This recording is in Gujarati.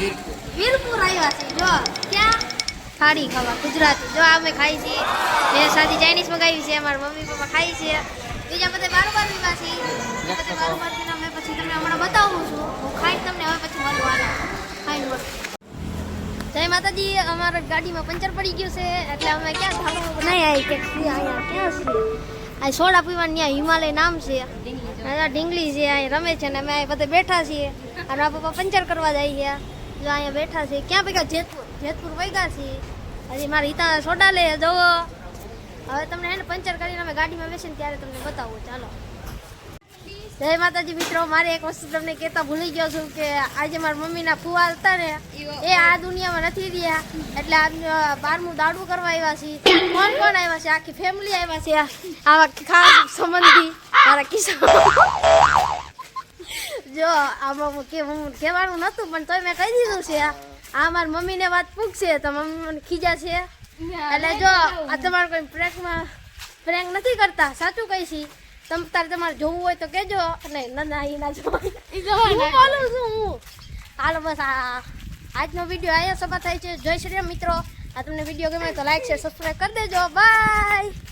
વીરપુર આવ્યા છે. જો ક્યાં? થાળી ખાવા ગુજરાતી. જો અમે ખાઈ છીએ. મેં સાદી ચાઇનીઝ મંગાવી છે અમારા મમ્મી પપ્પા ખાઈ છે. બીજા બધા બાર વિવા છે બધા બારોબારથી મેં પછી તમને હમણાં બતાવું છું. હું ખાઈને તમને હવે પછી મળવાનું ખાઈને મળું. જય માતાજી અમારા ગાડીમાં પંચર પડી ગયું છે એટલે અમે ક્યાં ધાબા નહીં આવી કે અહીંયા ક્યાં છે? આ સોડા પીવાનું ત્યાં હિમાલય નામ છે. ઢીંગલી છે અહીંયા રમે છે ને અમે બધા બેઠા છીએ. અને આ પપ્પા પંચર કરવા જાય છે. જો અહીંયા બેઠા છે. ક્યાં ભેગા? જેતપુર. જેતપુર વૈગા છીએ હજી મારે હિતા સોડા લે, જવો. હવે તમને એને પંચર કરીને અમે ગાડીમાં બેસીને ત્યારે તમને બતાવું. ચાલો. જય માતાજી મિત્રો, મારે એક વસ્તુ તમને કહેતા ભૂલી ગયો છું કે આજે મારા મમ્મીના ફુવા હતા ને, એ આ દુનિયામાં નથી રહ્યા. એટલે આજ બારમું દાડું કરવા આવ્યા છે કોણ કોણ આવ્યા છે? આખી ફેમિલી આવ્યા છે આવા ખાસ સંબંધી. મારા કિસ્સા જો આમાં કે હું કહેવાનું નહોતું પણ તોય મેં કહી દીધું છે. આ મારી મમ્મીને વાત પૂછશે તો મમ્મી મને ખીજા છે. એટલે જો આ તમારે કોઈ પ્રેન્કમાં પ્રેન્ક નથી કરતા સાચું કહીશી તમ તારે તમારે જોવું હોય તો કહેજો. અને ના એ ના જોવાય. હું બોલું છું હું. હાલો બસ આ આજનો વીડિયો અહીંયા સભા થાય છે. જય શ્રી મિત્રો. આ તમને વીડિયો ગમે તો લાઈક શેર સબસ્ક્રાઈબ કરી દેજો. બાય